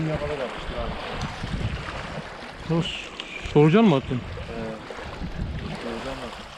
Çıksın yakala yapmıştır abi. Sos, solucan mı attın? Ee, oradan bak.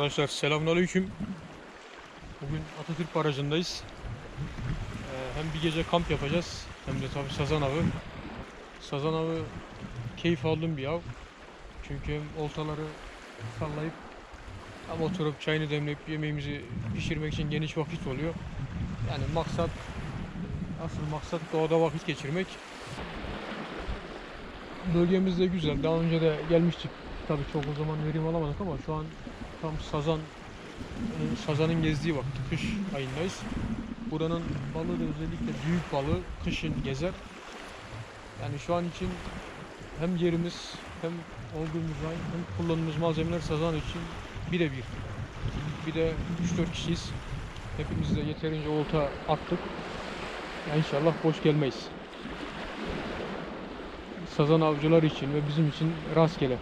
Arkadaşlar selamünaleyküm. Bugün Atatürk Barajı'ndayız. Ee, hem bir gece kamp yapacağız hem de tabii sazan avı. Sazan avı keyif aldığım bir av. Çünkü hem oltaları sallayıp hem oturup çayını demleyip yemeğimizi pişirmek için geniş vakit oluyor. Yani maksat asıl maksat doğada vakit geçirmek. Bölgemiz de güzel. Daha önce de gelmiştik. Tabii çok o zaman verim alamadık ama şu an tam sazan e, sazanın gezdiği vakti kış ayındayız. Buranın balığı da özellikle büyük balığı kışın gezer. Yani şu an için hem yerimiz hem olduğumuz ay hem kullandığımız malzemeler sazan için birebir. Bir de 3-4 kişiyiz. Hepimiz de yeterince olta attık. Yani inşallah boş gelmeyiz. Sazan avcılar için ve bizim için rastgele.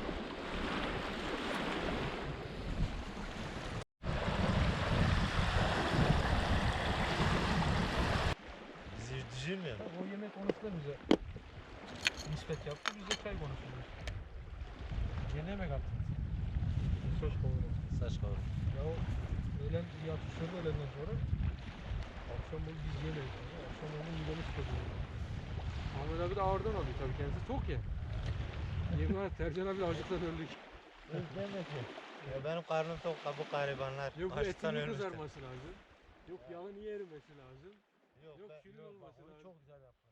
Zirdici mi? O yemek konusu da bize nispet yaptı. Biz de çay konuşuyoruz. Yeni yemek attık. Söz kavurma. Saç kavur. Ya o öğlen bir atıştırdı öğlenden sonra. Akşam bunu biz yemeyiz. Yani. Akşam onu midemiz kazıyor. Ahmet abi de ağırdan alıyor tabii kendisi tok ya. Yemin ederim Tercan abi de acıktan öldük. Özleme ki. Ya benim karnım tok bu garibanlar. Yok bu etinin kızarması lazım. Yok yağın iyi erimesi lazım. Yok, ben- şirin bak, olması onu lazım. Çok güzel yapıyor.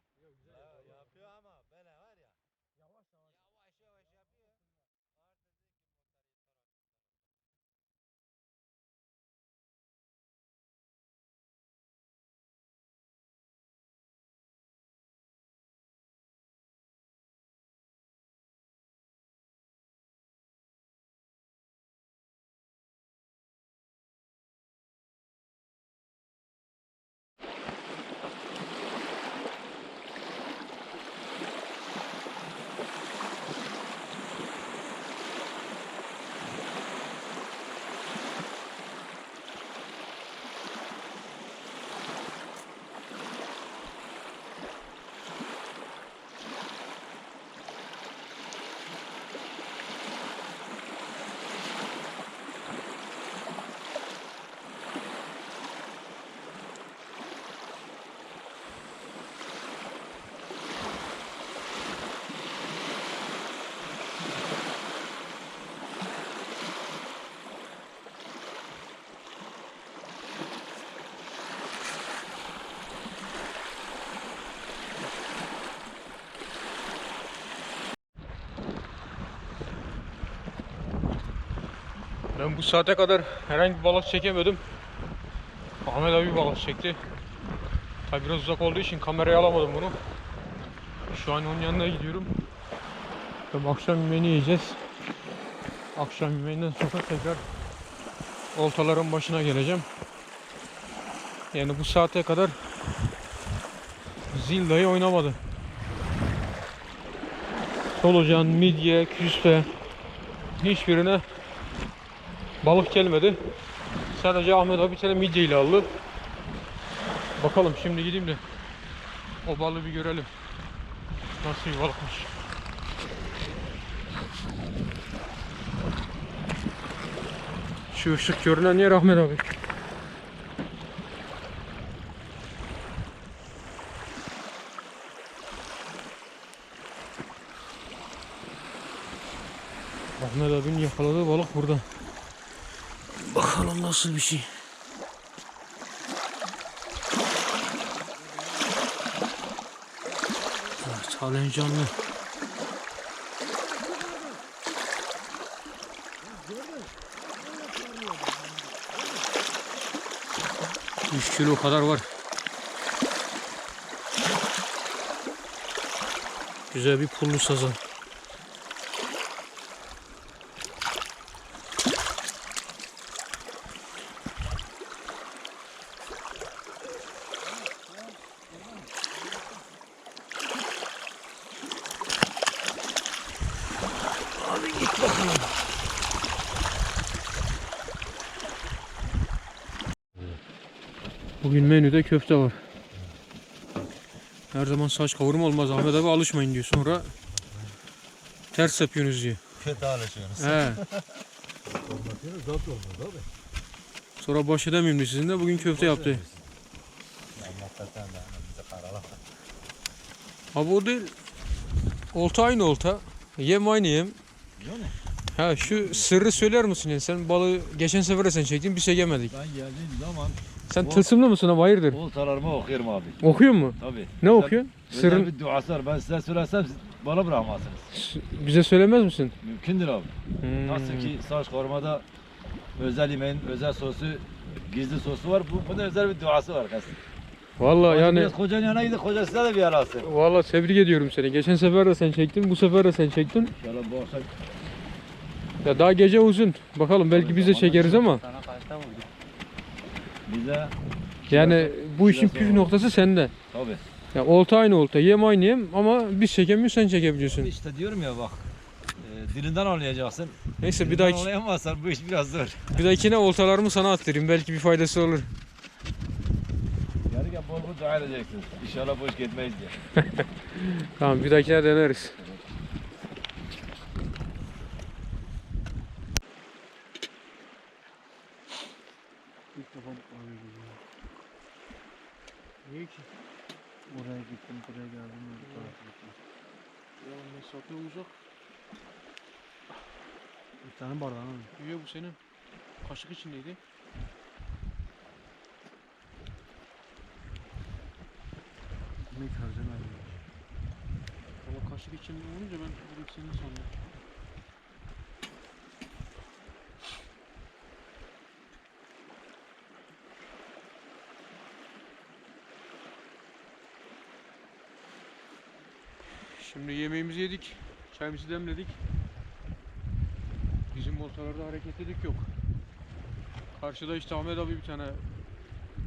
Ben bu saate kadar herhangi bir balık çekemedim. Ahmet abi balık çekti. Tabi biraz uzak olduğu için kameraya alamadım bunu. Şu an onun yanına gidiyorum. Tabi akşam yemeğini yiyeceğiz. Akşam yemeğinden sonra tekrar oltaların başına geleceğim. Yani bu saate kadar zil dahi oynamadı. Solucan, midye, küspe hiçbirine Balık gelmedi. Sadece Ahmet abi bir tane midye ile aldı. Bakalım şimdi gideyim de o balığı bir görelim. Nasıl bir balıkmış. Şu ışık görünen yer Ahmet abi. Ahmet abinin yakaladığı balık burada. Bakalım nasıl bir şey. Evet, halen canlı. Üç kilo kadar var. Güzel bir pullu sazan. Bakalım. Bugün menüde köfte var. Her zaman saç kavurma olmaz. Ahmet abi alışmayın diyor. Sonra ters yapıyorsunuz diyor. Kötü alışıyoruz. He. Sonra baş edemeyeyim diyor sizinle. Bugün köfte yaptı. Abi o değil. Olta aynı olta. Yem aynı yem. Ha şu sırrı söyler misin? Yani sen balığı geçen sefer de sen çektin bir şey yemedik. Ben geldiğim zaman Sen tılsımlı mısın ama hayırdır? oltalarımı okuyorum abi. Okuyor mu? Tabii. Ne okuyorsun? Sırrın bir duası var. Ben size söylesem siz bana bırakmazsınız. bize söylemez misin? Mümkündür abi. Hmm. Nasıl ki saç korumada özel yemeğin özel sosu, gizli sosu var. Bu, bunun özel bir duası var Vallahi yani Biraz kocanın yanına gidip koca size de bir yer alsın. vallahi tebrik ediyorum seni. Geçen sefer de sen çektin, bu sefer de sen çektin. İnşallah bu akşam Ya daha gece uzun. Bakalım belki biz de çekeriz ama Sana kaçta vurdu? bize yani bu işin püf noktası sende. tabii. Ya olta aynı olta, yem aynı yem ama biz çekemiyoruz sen çekebiliyorsun. İşte diyorum ya bak. e, dilinden anlayacaksın. Neyse bir Dilinden dahaki anlayamazsan bu iş biraz zor. bir dahakine oltalarımı sana attırayım. Belki bir faydası olur. Dua edeceksin. İnşallah boş gitmeyiz diye. Tamam bir dahakine deneriz. Niye ki? Oraya gittim, buraya geldim. öyle. Ya mesafe uzak. Bir tane bardağın mı? Üye bu senin. Kaşık içindeydi. Ne çözemedim. Ama kaşık içinde olunca ben direkt senin sandım. Şimdi yemeğimizi yedik, çayımızı demledik. Bizim oltalarda hareketlilik yok. Karşıda işte Ahmet abi bir tane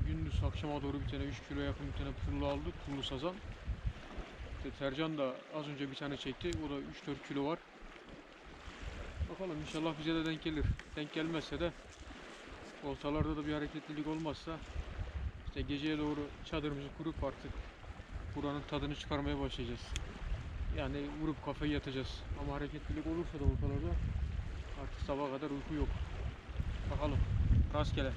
gündüz akşama doğru bir tane 3 kilo yakın bir tane pullu aldı, pullu sazan. İşte Tercan da az önce bir tane çekti. O da 3-4 kilo var. Bakalım inşallah bize de denk gelir. Denk gelmezse de oltalarda da bir hareketlilik olmazsa işte geceye doğru çadırımızı kurup artık buranın tadını çıkarmaya başlayacağız. Yani vurup kafayı yatacağız. Ama hareketlilik olursa da oltalarda artık sabaha kadar uyku yok. Bakalım. Rastgele.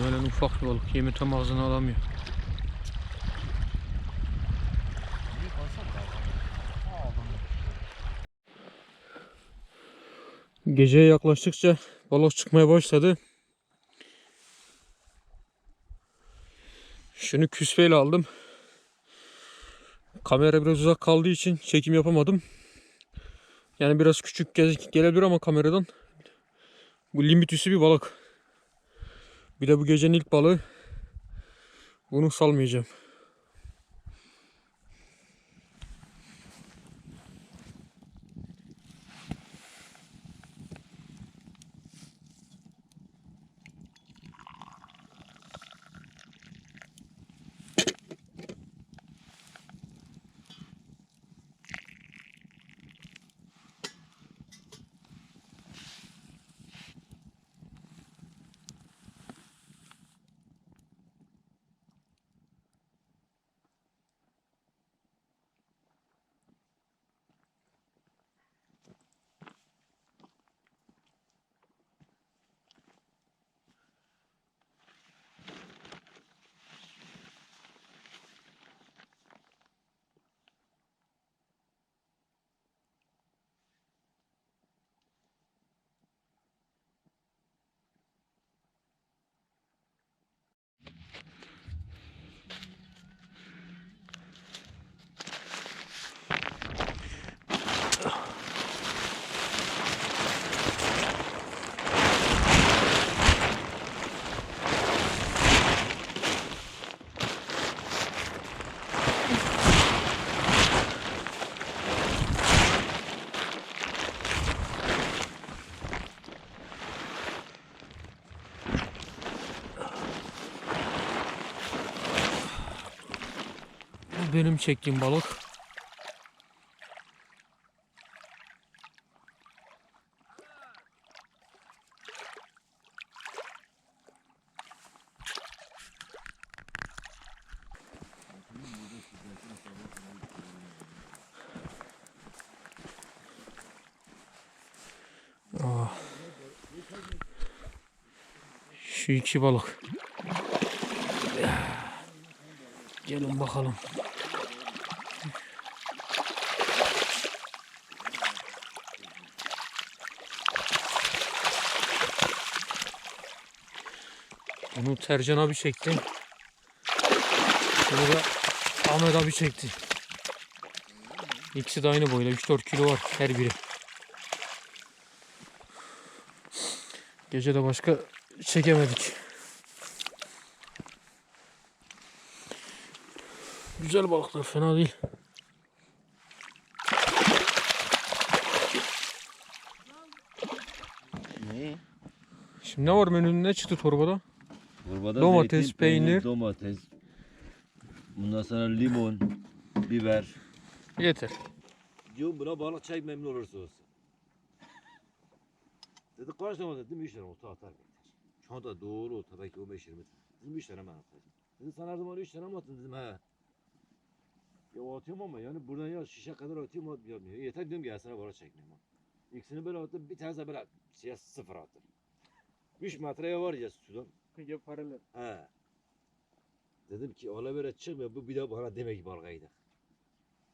Muhtemelen ufak bir balık. Yemi tam ağzına alamıyor. Geceye yaklaştıkça balık çıkmaya başladı. Şunu küspeyle aldım. Kamera biraz uzak kaldığı için çekim yapamadım. Yani biraz küçük gelebilir ama kameradan. Bu limit üstü bir balık. Bir de bu gecenin ilk balığı. Bunu salmayacağım. Benim çektiğim balık. Aa. Şu iki balık. Gelin bakalım. Bunu Tercan abi çekti. Bunu da Ahmet abi çekti. İkisi de aynı boyda. 3-4 kilo var her biri. Gece de başka çekemedik. Güzel balıklar fena değil. Ne? Şimdi ne var menünün ne çıktı torbada? Kurbada Domates, zeytin, peynir, peynir. domates. Bundan sonra limon, biber. Yeter. Diyorum buna balık çek memnun olursa olsun. Dedi kaç tane dedim 3 tane atar bekler. Şu anda doğru olta belki 15-20 tane. Dedim 3 tane ben atacağım. Dedi sen her zaman 3 tane mi attın dedim he. Ya atıyorum ama yani buradan ya şişe kadar atıyorum atmıyor. Yeter diyorum ki sana balık çekmeyeyim. İkisini böyle attım bir tanesi de böyle şeye sıfır attım. 3 metreye var ya sudan. Ya paralel. He. Dedim ki ola böyle çıkmıyor bu bir daha bana demek ki gidelim.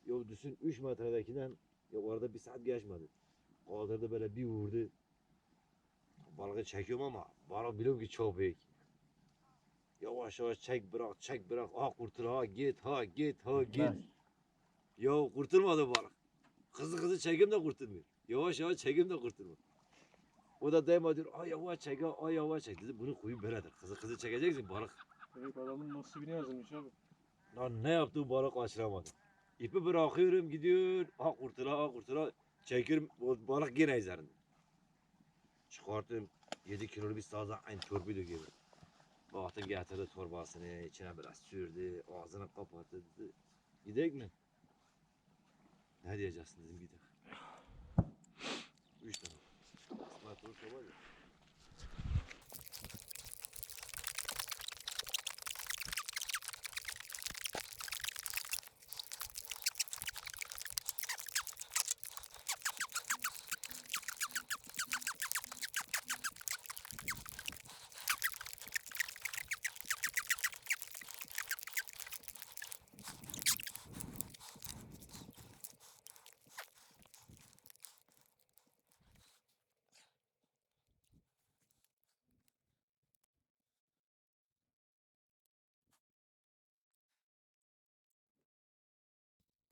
Ya düşün 3 metredekinden ya orada bir saat geçmedi. Kaldırdı böyle bir vurdu. Balığı çekiyorum ama balık biliyorum ki çok büyük. Yavaş yavaş çek bırak çek bırak. Ha kurtul ha git ha git ha git. Ya kurtulmadı balık. Kızı kızı çekim de kurtulmuyor. Yavaş yavaş çekim de kurtulmuyor. O da daima diyor ay yavaş çek ha, ay yavaş çek dedi. Bunu kuyu böyledir. Kızı kızı çekeceksin balık. Evet adamın nasibini yazılmış abi. Lan ne yaptı balık kaçıramadım. İpi bırakıyorum gidiyor. Ha kurtula ha kurtula. Çekiyorum balık gene üzerinde. Çıkarttım 7 kilolu bir sazan aynı torpido gibi. Baktım getirdi torbasını içine biraz sürdü. Ağzını kapattı dedi. Gidek mi? Ne diyeceksin dedim gidek. Üç tane. İsmail Turşa var ya.